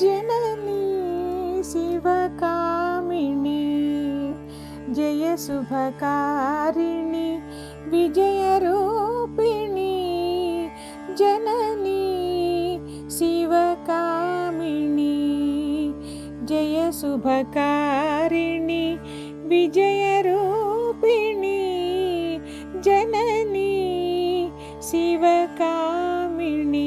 जननी शिवकामिनी जय शुभकारिणि विजयरूपिणी जननी शिवकामिनी जय शुभकारिणि विजयरूपिणी जननी शिवकामिनी।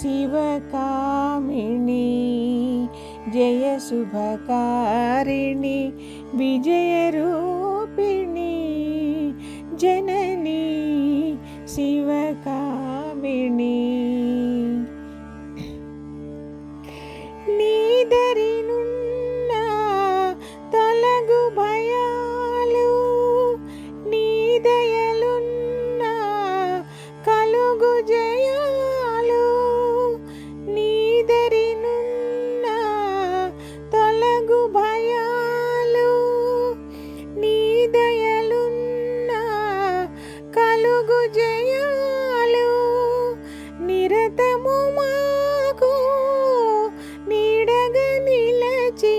शिवकामिणी जय शुभकारिणी विजयरूपिणी। జయాలు నిరతము మాకు నీడగ నిలచి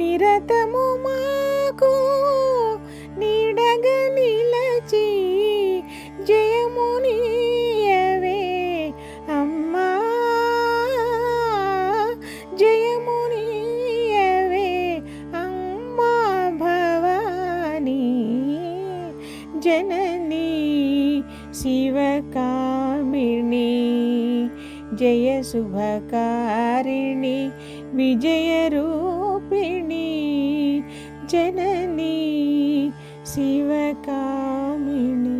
నిరతము మాకు నీడగ నిలచి జయమునియవే అమ్మా జయమునియవే అమ్మా భవానీ జననీ శివకామిని జయ శుభకారిణి విజయరూపిణి జననీ శివకామిని